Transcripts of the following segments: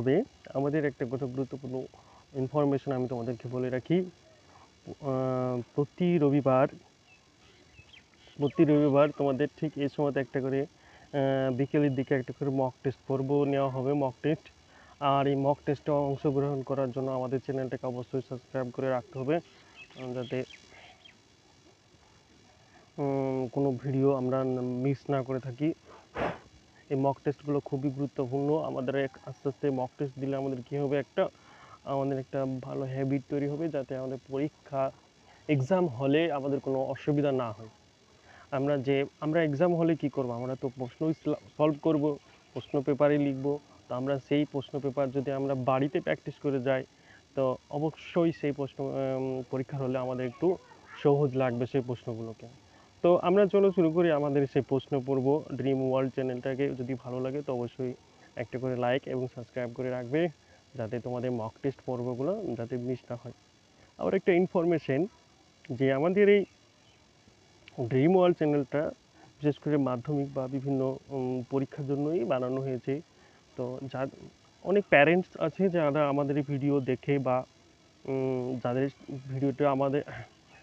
হবে। আমাদের একটা কথা গুরুত্বপূর্ণ ইনফরমেশন আমি তোমাদেরকে বলে রাখি। প্রতি রবিবার প্রতি রবিবার তোমাদের ঠিক এই সময়তে একটা করে বিকেলের দিকে একটা করে মক টেস্ট পর্ব নেওয়া হবে মক টেস্ট আর এই মক টেস্টে অংশগ্রহণ করার জন্য আমাদের চ্যানেলটাকে অবশ্যই সাবস্ক্রাইব করে রাখতে হবে। যাতে কোনো ভিডিও আমরা মিস না করে থাকি। এই মক টেস্টগুলো খুবই গুরুত্বপূর্ণ। আমাদের আস্তে আস্তে মক টেস্ট দিলে আমাদের কী হবে একটা, আমাদের একটা ভালো হ্যাবিট তৈরি হবে যাতে আমাদের পরীক্ষা এক্সাম হলে আমাদের কোনো অসুবিধা না হয়। আমরা যে, আমরা এক্সাম হলে কি করব? আমরা তো প্রশ্নই সলভ করব, প্রশ্ন পেপারে লিখব। তো আমরা সেই প্রশ্ন পেপার যদি আমরা বাড়িতে প্র্যাকটিস করে যাই, তো অবশ্যই সেই প্রশ্ন পরীক্ষার হলে আমাদের একটু সহজ লাগবে সেই প্রশ্নগুলোকে। তো আমরা চলো শুরু করি আমাদের সেই প্রশ্ন পড়ব ড্রিম ওয়ার্ল্ড চ্যানেলটাকে। যদি ভালো লাগে তো অবশ্যই একটা করে লাইক এবং সাবস্ক্রাইব করে রাখবে যাতে তোমাদের মক টেস্ট পর্বগুলো যাতে মিস না হয়। আবার একটা ইনফরমেশন যে আমাদের এই ড্রিম ওয়ার্ল্ড চ্যানেলটা বিশেষ করে মাধ্যমিক বা বিভিন্ন পরীক্ষার জন্যই বানানো হয়েছে। তো যা, অনেক প্যারেন্টস আছে যারা আমাদের ভিডিও দেখে বা যাদের ভিডিওটা আমাদের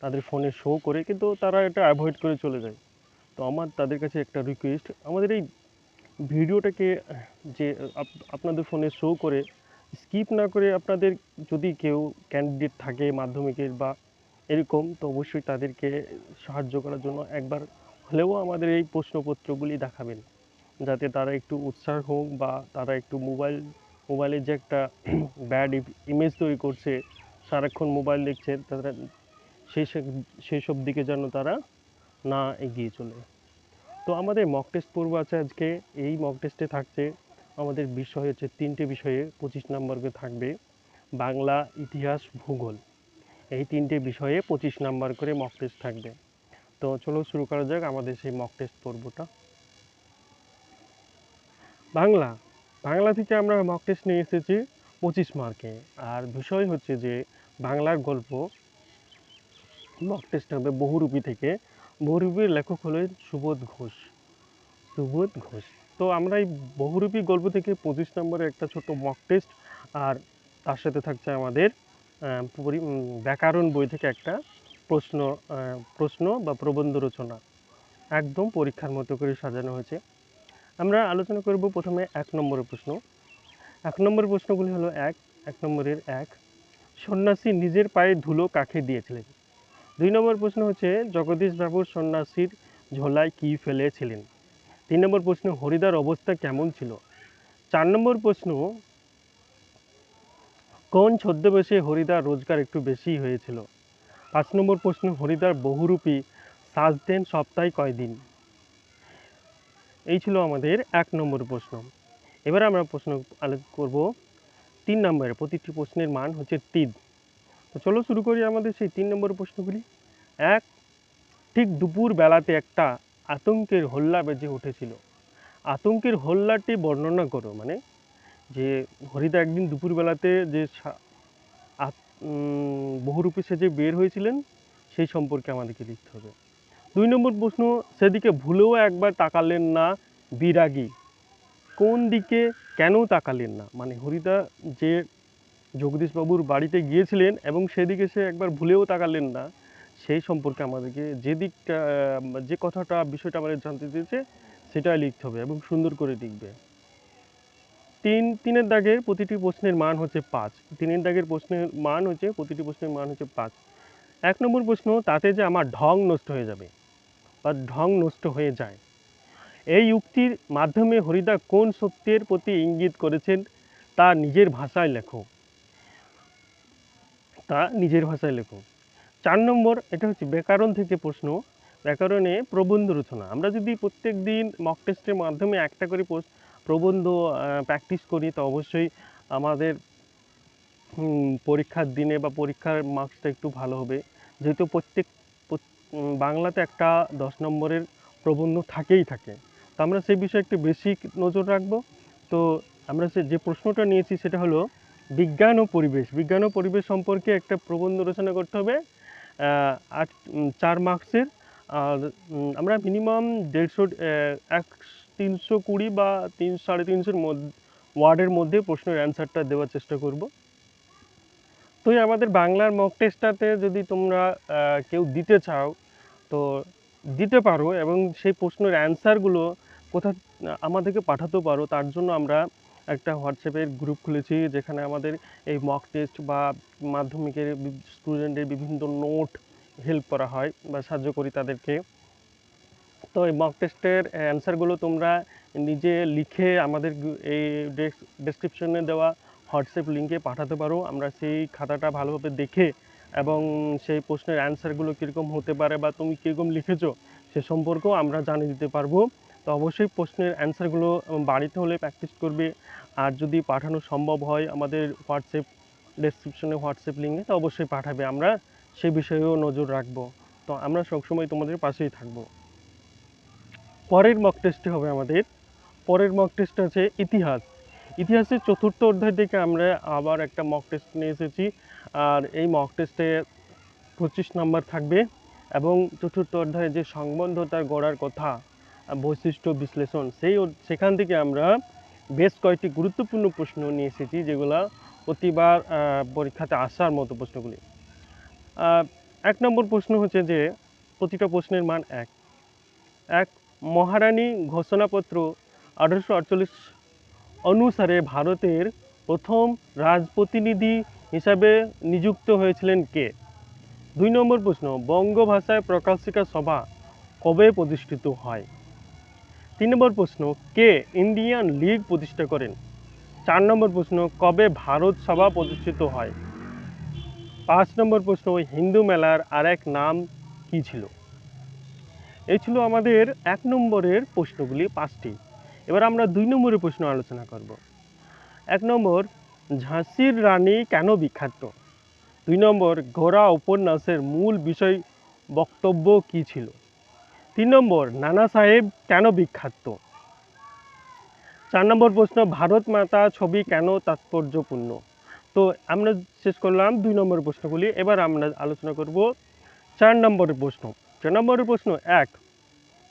তাদের ফোনে শো করে কিন্তু তারা এটা অ্যাভয়েড করে চলে যায়। তো আমার তাদের কাছে একটা রিকোয়েস্ট আমাদের এই ভিডিওটাকে যে আপ- আপনাদের ফোনে শো করে স্কিপ না করে আপনাদের যদি কেউ ক্যান্ডিডেট থাকে মাধ্যমিকের বা এরকম, তো অবশ্যই তাদেরকে সাহায্য করার জন্য একবার হলেও আমাদের এই প্রশ্নপত্রগুলি দেখাবেন। যাতে তারা একটু উৎসাহ হোক বা তারা একটু মোবাইল মোবাইলের যে একটা ব্যাড ইমেজ তৈরি করছে, সারাক্ষণ মোবাইল দেখছে, তারা সেই সেই সব দিকে যেন তারা না এগিয়ে চলে। তো আমাদের মক টেস্ট পর্ব আছে আজকে। এই মক টেস্টে থাকছে আমাদের বিষয় হচ্ছে তিনটে বিষয়ে পঁচিশ নম্বর করে থাকবে বাংলা, ইতিহাস, ভূগোল। এই তিনটে বিষয়ে পঁচিশ নাম্বার করে মক টেস্ট থাকবে। তো চলো শুরু করা যাক আমাদের সেই মক টেস্ট পর্বটা। বাংলা। বাংলা থেকে আমরা মক টেস্ট নিয়ে এসেছি পঁচিশ মার্কে। আর বিষয় হচ্ছে যে বাংলার গল্প মক টেস্ট হবে বহুরূপী থেকে। বহুরূপীর লেখক হলেন সুবোধ ঘোষ। সুবোধ ঘোষ। তো আমরা এই বহুরূপী গল্প থেকে পঁচিশ নম্বরে একটা ছোট মক টেস্ট আর তার সাথে থাকছে আমাদের ব্যাকরণ বই থেকে একটা প্রশ্ন প্রশ্ন বা প্রবন্ধ রচনা। একদম পরীক্ষার মতো করে সাজানো হয়েছে। আমরা আলোচনা করব প্রথমে এক নম্বরের প্রশ্ন। এক নম্বরের প্রশ্নগুলি হলো এক এক নম্বরের এক। সন্ন্যাসী নিজের পায়ে ধুলো কাকে দিয়েছিলেন? দুই নম্বর প্রশ্ন হচ্ছে, জগদীশ বাবুর সন্ন্যাসীর ঝোলায় কি ফেলেছিলেন? তিন নম্বর প্রশ্ন, হরিদার অবস্থা কেমন ছিল? চার নম্বর প্রশ্ন, কোন ছদ্মবেশে হরিদার রোজগার একটু বেশি হয়েছিল? পাঁচ নম্বর প্রশ্ন, হরিদার বহুরূপী সাজ দেন সপ্তাহে কয়দিন? এই ছিল আমাদের এক নম্বর প্রশ্ন। এবার আমরা প্রশ্ন করব। তিন নম্বরের প্রতিটি প্রশ্নের মান হচ্ছে তিন। তো চলো শুরু করি আমাদের সেই তিন নম্বর প্রশ্নগুলি। এক, ঠিক দুপুর বেলাতে একটা আতঙ্কের হল্লা বেজে উঠেছিল। আতঙ্কের হল্লাটি বর্ণনা করো মানে যে হরিদা একদিন দুপুরবেলাতে যে বহুরূপী সেজে বের হয়েছিলেন, সেই সম্পর্কে আমাদেরকে লিখতে হবে। দুই নম্বর প্রশ্ন, সেদিকে ভুলেও একবার তাকালেন না বিরাগী। কোন দিকে কেন তাকালেন না? মানে হরিদা যে জগদীশবাবুর বাড়িতে গিয়েছিলেন এবং সেদিকে সে একবার ভুলেও তাকালেন না। সেই সম্পর্কে আমাদেরকে যে দিকটা, যে কথাটা, বিষয়টা আমাদের জানতে চেয়েছে সেটা লিখতে হবে এবং সুন্দর করে লিখবে। তিন, তিনের দাগের প্রতিটি প্রশ্নের মান হচ্ছে পাঁচ। তিনের দাগের প্রশ্নের মান হচ্ছে, প্রতিটি প্রশ্নের মান হচ্ছে পাঁচ। এক নম্বর প্রশ্ন, তাতে যে আমার ঢং নষ্ট হয়ে যাবে বা ঢং নষ্ট হয়ে যায়। এই উক্তির মাধ্যমে হরিদা কোন সত্যের প্রতি ইঙ্গিত করেছেন? তা নিজের ভাষায় লেখো। তা নিজের ভাষায় লেখো। চার নম্বর, এটা হচ্ছে ব্যাকরণ থেকে প্রশ্ন। ব্যাকরণে প্রবন্ধ রচনা। আমরা যদি প্রত্যেক দিন মক টেস্টের মাধ্যমে একটা করে প্রবন্ধ প্র্যাকটিস করি, তো অবশ্যই আমাদের পরীক্ষার দিনে বা পরীক্ষার মার্কসটা একটু ভালো হবে। যেহেতু প্রত্যেক বাংলাতে একটা দশ নম্বরের প্রবন্ধ থাকেই থাকে। তো আমরা সেই বিষয়ে একটু বেশি নজর রাখব। তো আমরা যে প্রশ্নটা নিয়েছি, সেটা হলো বিজ্ঞান ও পরিবেশ। বিজ্ঞান ও পরিবেশ সম্পর্কে একটা প্রবন্ধ রচনা করতে হবে আট চার মার্কসের। আর আমরা মিনিমাম দেড়শো এক, তিনশো কুড়ি বা তিন, সাড়ে তিনশোর মধ্য- ওয়ার্ডের মধ্যে প্রশ্নের অ্যান্সারটা দেওয়ার চেষ্টা করব। তো আমাদের বাংলার মক টেস্টটাতে যদি তোমরা কেউ দিতে চাও, তো দিতে পারো এবং সেই প্রশ্নের অ্যান্সারগুলো কোথা, আমাদেরকে পাঠাতে পারো। তার জন্য আমরা একটা হোয়াটসঅ্যাপের গ্রুপ খুলেছি, যেখানে আমাদের এই মক টেস্ট বা মাধ্যমিকের স্টুডেন্টের বিভিন্ন নোট হেল্প করা হয় বা সাহায্য করি তাদেরকে। তো এই মক টেস্টের অ্যান্সারগুলো তোমরা নিজে লিখে আমাদের এই ডেসক্রিপশনে দেওয়া হোয়াটসঅ্যাপ লিঙ্কে পাঠাতে পারো। আমরা সেই খাতাটা ভালোভাবে দেখে এবং সেই প্রশ্নের অ্যান্সারগুলো কীরকম হতে পারে বা তুমি কীরকম লিখেছো সে সম্পর্কেও আমরা জানিয়ে দিতে পারব। তো অবশ্যই প্রশ্নের অ্যান্সারগুলো বাড়িতে হলে প্র্যাকটিস করবে। আর যদি পাঠানো সম্ভব হয় আমাদের হোয়াটসঅ্যাপ ডেসক্রিপশনে হোয়াটসঅ্যাপ লিঙ্কে তো অবশ্যই পাঠাবে। আমরা সেই বিষয়েও নজর রাখব। তো আমরা সবসময় তোমাদের পাশেই থাকব। পরের মক টেস্টটি হবে আমাদের। পরের মক টেস্ট আছে ইতিহাস। ইতিহাসের চতুর্থ অধ্যায় থেকে আমরা আবার একটা মক টেস্ট নিয়ে এসেছি। আর এই মক টেস্টে পঁচিশ নাম্বার থাকবে এবং চতুর্থ অধ্যায়ে যে সংবদ্ধতার গড়ার কথা, বৈশিষ্ট্য, বিশ্লেষণ, সেই সেখান থেকে আমরা বেশ কয়েকটি গুরুত্বপূর্ণ প্রশ্ন নিয়ে এসেছি, যেগুলো প্রতিবার পরীক্ষাতে আসার মতো প্রশ্নগুলি। এক নম্বর প্রশ্ন হচ্ছে যে, প্রতিটা প্রশ্নের মান এক। এক মহারানী ঘোষণাপত্র আঠারোশো আটচল্লিশ অনুসারে ভারতের প্রথম রাজপ্রতিনিধি হিসাবে নিযুক্ত হয়েছিলেন কে? দুই নম্বর প্রশ্ন, বঙ্গভাষায় প্রকাশিকা সভা কবে প্রতিষ্ঠিত হয়? তিন নম্বর প্রশ্ন, কে ইন্ডিয়ান লীগ প্রতিষ্ঠা করেন? চার নম্বর প্রশ্ন, কবে ভারত সভা প্রতিষ্ঠিত হয়? পাঁচ নম্বর প্রশ্ন, হিন্দু মেলার আরেক নাম কি ছিল? এই ছিল আমাদের এক নম্বরের প্রশ্নগুলি পাঁচটি। এবার আমরা দুই নম্বরের প্রশ্ন আলোচনা করব। এক নম্বর, ঝাঁসির রানী কেন বিখ্যাত? দুই নম্বর, ঘোড়া উপন্যাসের মূল বিষয় বক্তব্য কি ছিল? তিন নম্বর, নানা সাহেব কেন বিখ্যাত? চার নম্বর প্রশ্ন, ভারত মাতা ছবি কেন তাৎপর্যপূর্ণ? তো আমরা শেষ করলাম দুই নম্বর প্রশ্নগুলি, এবার আমরা আলোচনা করব চার নম্বরের প্রশ্ন। চার নম্বরের প্রশ্ন, এক,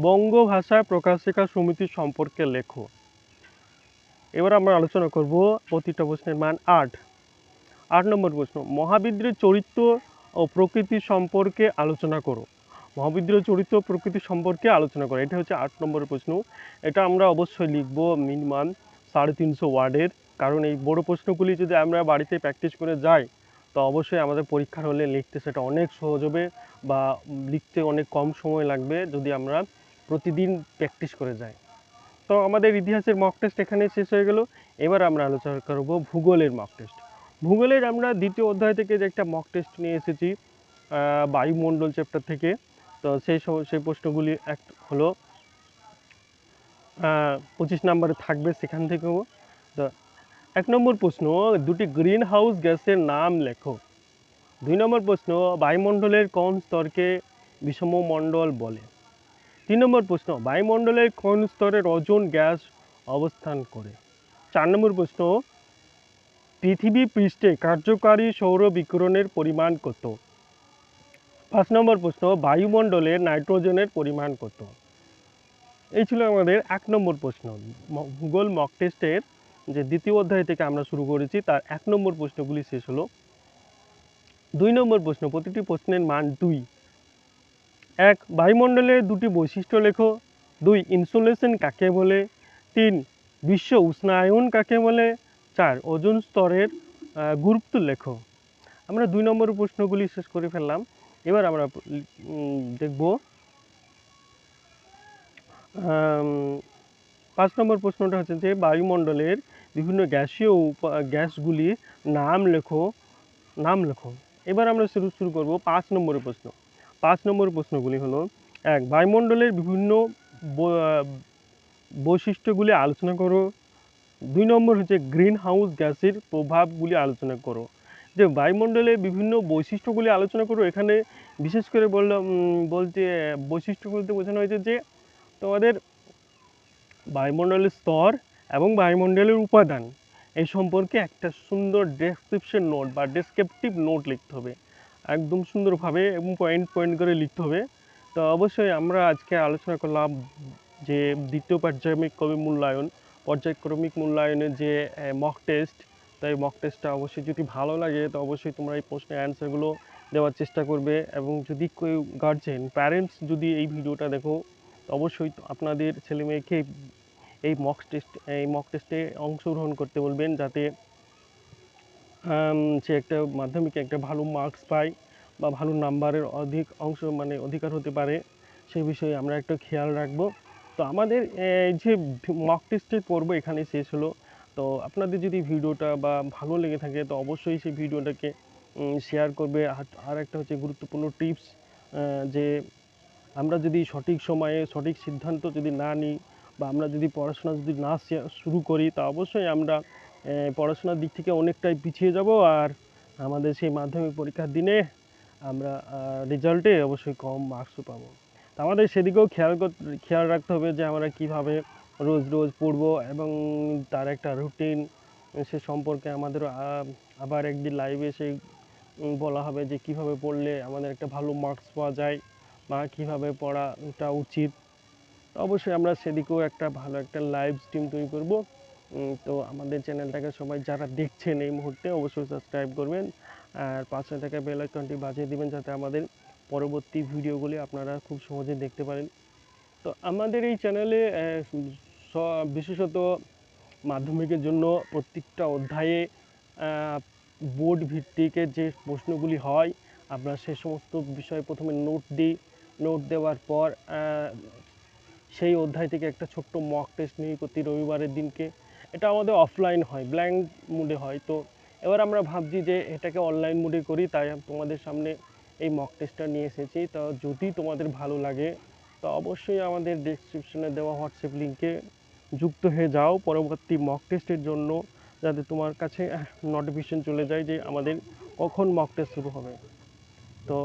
বঙ্গভাষা প্রকাশিকা সমিতি সম্পর্কে লেখো। এবার আমরা আলোচনা করব প্রতিটা প্রশ্নের মান আট। আট নম্বর প্রশ্ন মহাবিদ্রের চরিত্র ও প্রকৃতি সম্পর্কে আলোচনা করো। মহাবিদ্রের চরিত্র প্রকৃতি সম্পর্কে আলোচনা করে। এটা হচ্ছে আট নম্বরের প্রশ্ন। এটা আমরা অবশ্যই লিখব মিনিমাম সাড়ে তিনশো ওয়ার্ডের। কারণ এই বড় প্রশ্নগুলি যদি আমরা বাড়িতে প্র্যাকটিস করে যাই, তো অবশ্যই আমাদের পরীক্ষার হলে লিখতে সেটা অনেক সহজ হবে বা লিখতে অনেক কম সময় লাগবে যদি আমরা প্রতিদিন প্র্যাকটিস করে যাই। তো আমাদের ইতিহাসের মক টেস্ট এখানে শেষ হয়ে গেল। এবার আমরা আলোচনা করব ভূগোলের মক টেস্ট ভূগোলের আমরা দ্বিতীয় অধ্যায় থেকে যে একটা মক টেস্ট নিয়ে এসেছি বায়ুমণ্ডল চ্যাপ্টার থেকে। তো সেই সেই প্রশ্নগুলি এক হলো পঁচিশ নম্বরে থাকবে সেখান থেকেও। তো এক নম্বর প্রশ্ন, দুটি গ্রিন হাউস গ্যাসের নাম লেখো। দুই নম্বর প্রশ্ন, বায়ুমণ্ডলের কোন স্তরকে বিষম মণ্ডল বলে? তিন নম্বর প্রশ্ন, বায়ুমণ্ডলের কোন স্তরে রজন গ্যাস অবস্থান করে? চার নম্বর প্রশ্ন, পৃথিবী পৃষ্ঠে কার্যকারী সৌর বিকিরণের পরিমাণ কত? পাঁচ নম্বর প্রশ্ন, বায়ুমণ্ডলের নাইট্রোজেনের পরিমাণ কত? এই ছিল আমাদের এক নম্বর প্রশ্ন। ভূগোল মক টেস্টের যে দ্বিতীয় অধ্যায় থেকে আমরা শুরু করেছি, তার এক নম্বর প্রশ্নগুলি শেষ হলো। দুই নম্বর প্রশ্ন, প্রতিটি প্রশ্নের মান দুই। এক, বায়ুমণ্ডলের দুটি বৈশিষ্ট্য লেখো। দুই, ইনসুলেশন কাকে বলে? তিন, বিশ্ব উষ্ণায়ন কাকে বলে? চার, ওজোন স্তরের গুরুত্ব লেখো। আমরা দুই নম্বর প্রশ্নগুলি শেষ করে ফেললাম। এবার আমরা দেখব পাঁচ নম্বর প্রশ্নটা হচ্ছে যে বায়ুমণ্ডলের বিভিন্ন গ্যাসীয় গ্যাসগুলির নাম লেখো নাম লেখো। এবার আমরা শুরু শুরু করব পাঁচ নম্বরের প্রশ্ন। পাঁচ নম্বর প্রশ্নগুলি হলো, এক, বায়ুমণ্ডলের বিভিন্ন বৈশিষ্ট্যগুলি আলোচনা করো। দুই নম্বর হচ্ছে গ্রিন হাউস গ্যাসের প্রভাবগুলি আলোচনা করো। যে বায়ুমণ্ডলের বিভিন্ন বৈশিষ্ট্যগুলি আলোচনা করো এখানে বিশেষ করে বললাম বলতে বৈশিষ্ট্য বলতে বোঝানো হয়েছে যে তোমাদের বায়ুমণ্ডলের স্তর এবং বায়ুমণ্ডলের উপাদান, এই সম্পর্কে একটা সুন্দর ডেসক্রিপশন নোট বা ডেসক্রিপটিভ নোট লিখতে হবে। একদম সুন্দরভাবে এবং পয়েন্ট পয়েন্ট করে লিখতে হবে। তো অবশ্যই আমরা আজকে আলোচনা করলাম যে দ্বিতীয় পর্যায়ক্রমিক কবি মূল্যায়ন, পর্যায়ক্রমিক মূল্যায়নের যে মক টেস্ট তাই মক টেস্টটা অবশ্যই যদি ভালো লাগে, তো অবশ্যই তোমরা এই প্রশ্নের অ্যান্সারগুলো দেওয়ার চেষ্টা করবে। এবং যদি কেউ গার্জেন প্যারেন্টস যদি এই ভিডিওটা দেখো, তো অবশ্যই আপনাদের ছেলে মেয়েকে এই মক টেস্ট এই মক টেস্টে অংশগ্রহণ করতে বলবেন, যাতে সে একটা মাধ্যমিকে একটা ভালো মার্কস পায় বা ভালো নাম্বারের অধিক অংশ মানে অধিকার হতে পারে। সেই বিষয়ে আমরা একটু খেয়াল রাখব। তো আমাদের যে মক টেস্টের পর্ব এখানে শেষ হলো। তো আপনাদের যদি ভিডিওটা বা ভালো লেগে থাকে, তো অবশ্যই সেই ভিডিওটাকে শেয়ার করবে। আর একটা হচ্ছে গুরুত্বপূর্ণ টিপস যে আমরা যদি সঠিক সময়ে সঠিক সিদ্ধান্ত যদি না নিই বা আমরা যদি পড়াশোনা যদি না শুরু করি, তা অবশ্যই আমরা পড়াশোনার দিক থেকে অনেকটাই পিছিয়ে যাব। আর আমাদের সেই মাধ্যমিক পরীক্ষার দিনে আমরা রেজাল্টে অবশ্যই কম মার্কসও পাবো। তো আমাদের সেদিকেও খেয়াল খেয়াল রাখতে হবে যে আমরা কীভাবে রোজ রোজ পড়ব এবং তার একটা রুটিন সে সম্পর্কে আমাদের আবার একদিন লাইভে এসে বলা হবে যে কীভাবে পড়লে আমাদের একটা ভালো মার্কস পাওয়া যায় বা কীভাবে পড়াটা উচিত। অবশ্যই আমরা সেদিকেও একটা ভালো একটা লাইভ স্ট্রিম তৈরি করব। তো আমাদের চ্যানেলটাকে সবাই যারা দেখছেন এই মুহূর্তে অবশ্যই সাবস্ক্রাইব করবেন আর পাশে থাকা বেল আইকনটি বাজিয়ে দেবেন যাতে আমাদের পরবর্তী ভিডিওগুলি আপনারা খুব সহজে দেখতে পারেন। তো আমাদের এই চ্যানেলে বিশেষত মাধ্যমিকের জন্য প্রত্যেকটা অধ্যায়ে বোর্ড ভিত্তিক যে প্রশ্নগুলি হয়, আমরা সে সমস্ত বিষয়ে প্রথমে নোট দিই। নোট দেওয়ার পর সেই অধ্যায় থেকে একটা ছোট্ট মক টেস্ট নিই প্রতি রবিবারের দিনকে। এটা আমাদের অফলাইন হয় ব্ল্যাঙ্ক মুডে হয়। তো এবার আমরা ভাবছি যে এটাকে অনলাইন মুডে করি, তাই তোমাদের সামনে এই মক টেস্টটা নিয়ে এসেছি। তো যদি তোমাদের ভালো লাগে, তো অবশ্যই আমাদের ডেসক্রিপশনে দেওয়া হোয়াটসঅ্যাপ লিঙ্কে যুক্ত হয়ে যাও পরবর্তী মক টেস্টের জন্য, যাতে তোমার কাছে নোটিফিকেশন চলে যায় যে আমাদের কখন মক টেস্ট শুরু হবে। তো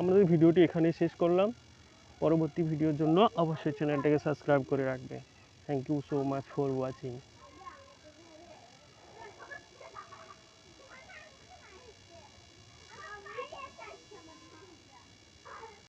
আমাদের ভিডিওটি এখানেই শেষ করলাম। পরবর্তী ভিডিওর জন্য অবশ্যই চ্যানেলটাকে সাবস্ক্রাইব করে রাখবে। Thank you so much for watching